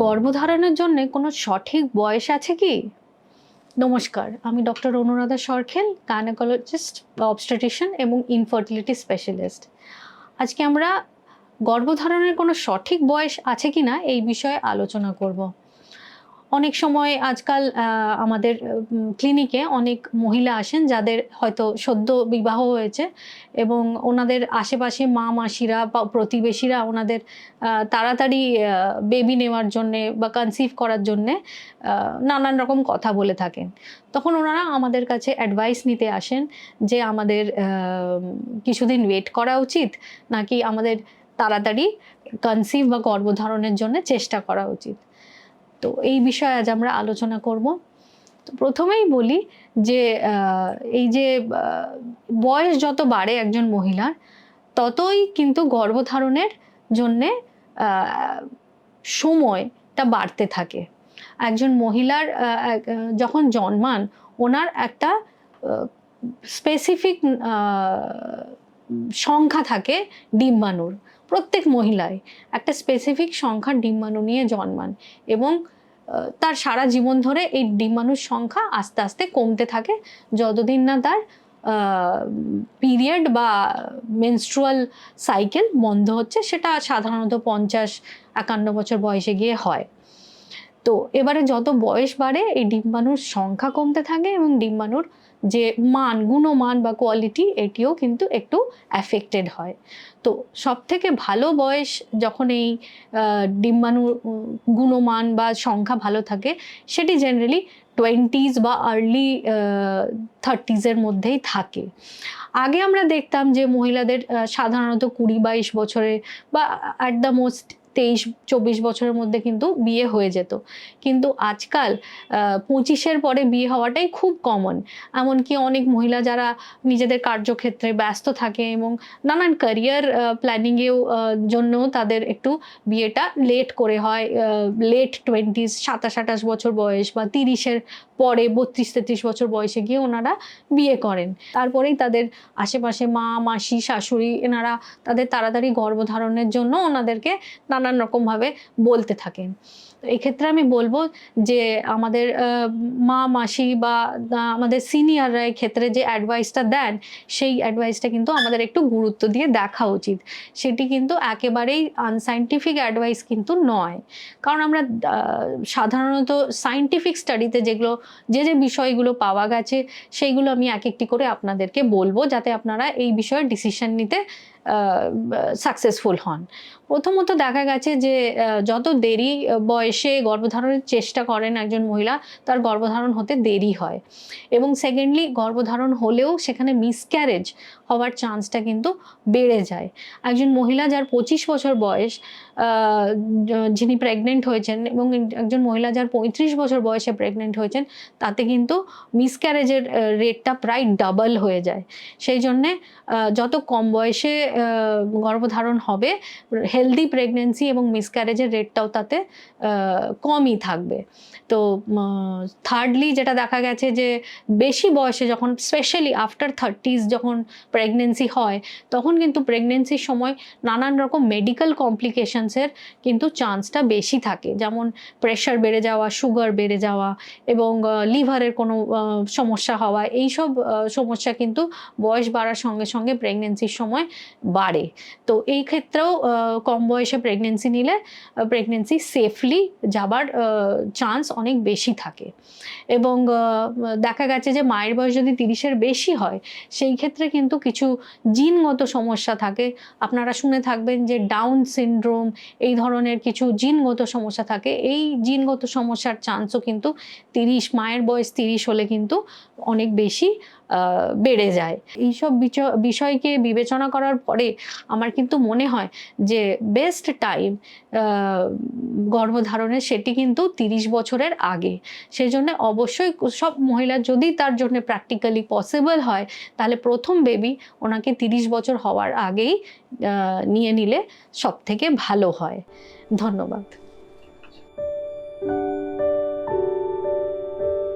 গর্ভধারণের জন্য কোনো সঠিক বয়স আছে কি? নমস্কার, আমি doctor Anuradha Sarkhel gynaecologist obstetrician এবং ইনফার্টিলিটি স্পেশালিস্ট আজকে আমরা গর্ভধারণের কোনো সঠিক বয়স আছে কি না এই বিষয়ে আলোচনা করব। অনেক সময় আজকাল আমাদের ক্লিনিকে অনেক মহিলা আসেন যাদের হয়তো সদ্য বিবাহ হয়েছে এবং ওনাদের আশেপাশে মা, মাসিরা বা প্রতিবেশীরা ওনাদের তাড়াতাড়ি বেবি নেওয়ার জন্যে বা কনসিভ করার জন্যে নানান রকম কথা বলে থাকেন। তখন ওনারা আমাদের কাছে অ্যাডভাইস নিতে আসেন যে আমাদের কিছুদিন ওয়েট করা উচিত নাকি আমাদের তাড়াতাড়ি কনসিভ বা গর্ভধারণের জন্য চেষ্টা করা উচিত। তো এই বিষয়ে আজ আমরা আলোচনা করব। তো প্রথমেই বলি যে এই যে বয়স যত বাড়ে একজন মহিলার, ততই কিন্তু গর্ভধারণের জন্যে সময়টা বাড়তে থাকে। একজন মহিলার যখন জন্মান, ওনার একটা স্পেসিফিক সংখ্যা থাকে ডিম্বাণুর। প্রত্যেক মহিলায় একটা স্পেসিফিক সংখ্যা ডিম্বাণু নিয়ে জন্মান এবং তার সারা জীবন ধরে এই ডিম্বাণুর সংখ্যা আস্তে আস্তে কমতে থাকে। যতদিন না তার পিরিয়ড বা মেনস্ট্রুয়াল সাইকেল বন্ধ হচ্ছে, সেটা সাধারণত পঞ্চাশ, একান্ন বছর বয়সে গিয়ে হয়। তো এবারে যত বয়স বাড়ে, এই ডিম্বাণুর সংখ্যা কমতে থাকে এবং ডিম্বাণুর যে মান, গুণমান বা কোয়ালিটি এটিও কিন্তু একটু অ্যাফেক্টেড হয়। তো সব থেকে ভালো বয়স যখন এই ডিম্বাণু গুণমান বা সংখ্যা ভালো থাকে, সেটি জেনারেলি টোয়েন্টিজ বা আর্লি থার্টিজের মধ্যেই থাকে। আগে আমরা দেখতাম যে মহিলাদের সাধারণত কুড়ি বাইশ বছরে বা অ্যাট দ্য মোস্ট তেইশ, চব্বিশ বছরের মধ্যে কিন্তু বিয়ে হয়ে যেত। কিন্তু আজকাল পঁচিশের পরে বিয়ে হওয়াটাই খুব কমন এমনকি অনেক মহিলা যারা নিজেদের কার্যক্ষেত্রে ব্যস্ত থাকে এবং নানান ক্যারিয়ার প্ল্যানিংয়েও জন্য তাদের একটু বিয়েটা লেট করে হয়। লেট টোয়েন্টিস সাতাশ, আঠাশ বছর বয়স বা তিরিশের পরে বত্রিশ, তেত্রিশ বছর বয়সে গিয়ে ওনারা বিয়ে করেন। তারপরেই তাদের আশেপাশে মা, মাসি, শাশুড়ি, এনারা তাদের তাড়াতাড়ি গর্ভধারণের জন্য ওনাদেরকে নানান রকমভাবে বলতে থাকেন। তো এক্ষেত্রে আমি বলব যে আমাদের মা, মাসি বা আমাদের সিনিয়ররা ক্ষেত্রে যে অ্যাডভাইসটা দেন, সেই অ্যাডভাইসটা কিন্তু আমাদের একটু গুরুত্ব দিয়ে দেখা উচিত। সেটি কিন্তু একেবারেই আনসাইন্টিফিক অ্যাডভাইস কিন্তু নয়। কারণ আমরা সাধারণত সাইন্টিফিক স্টাডিতে যেগুলো, যে যে বিষয়গুলো পাওয়া গেছে, সেইগুলো আমি এক একটি করে আপনাদেরকে বলব, যাতে আপনারা এই বিষয়ে ডিসিশন নিতে সাকসেসফুল হন। প্রথমত দেখা গেছে যে যত দেরি বয়সে গর্ভধারণের চেষ্টা করেন একজন মহিলা, তার গর্ভধারণ হতে দেরি হয়। এবং সেকেন্ডলি গর্ভধারণ হলেও সেখানে মিসক্যারেজ হওয়ার চান্সটা কিন্তু বেড়ে যায়। একজন মহিলা যার পঁচিশ বছর বয়স যিনি প্রেগনেন্ট হয়েছেন এবং একজন মহিলা যার পঁয়ত্রিশ বছর বয়সে প্রেগনেন্ট হয়েছেন, তাতে কিন্তু মিসক্যারেজের রেটটা প্রায় ডাবল হয়ে যায়। সেই জন্যে যত কম বয়সে গর্ভধারণ হবে হেলদি প্রেগনেন্সি এবং মিসক্যারেজের রেটটাও তাতে কমই থাকবে। তো থার্ডলি যেটা দেখা গেছে যে, বেশি বয়সে যখন স্পেশালি আফটার থার্টিজ যখন প্রেগনেন্সি হয়, তখন কিন্তু প্রেগনেন্সির সময় নানান রকম মেডিকেল কমপ্লিকেশনসের কিন্তু চান্সটা বেশি থাকে। যেমন প্রেশার বেড়ে যাওয়া সুগার বেড়ে যাওয়া এবং লিভারের কোনো সমস্যা হওয়া এইসব আহ, সমস্যা কিন্তু বয়স বাড়ার সঙ্গে সঙ্গে প্রেগনেন্সির সময় বাড়ে। তো এই ক্ষেত্রেও কম বয়সে প্রেগনেন্সি নিলে প্রেগনেন্সি সেফলি যাবার চান্স অনেক বেশি থাকে। এবং দেখা গেছে যে মায়ের বয়স যদি তিরিশের বেশি হয় সেই ক্ষেত্রে কিন্তু কিছু জিনগত সমস্যা থাকে। আপনারা শুনে থাকবেন যে ডাউন সিনড্রোম এই ধরনের কিছু জিনগত সমস্যা থাকে। এই জিনগত সমস্যার চান্সও কিন্তু তিরিশ, মায়ের বয়স তিরিশ হলে কিন্তু অনেক বেশি। বেড়ে যায়। এইসব বিষয়কে বিবেচনা করার পরে আমার কিন্তু মনে হয় যে বেস্ট টাইম গর্ভধারণের সেটি কিন্তু তিরিশ বছরের আগে। সেই জন্য অবশ্যই সব মহিলা যদি তার জন্য প্র্যাকটিক্যালি পসিবল হয়, তাহলে প্রথম বেবি ওনাকে তিরিশ বছর হওয়ার আগেই নিয়ে নিলে সব থেকে ভালো হয়। ধন্যবাদ।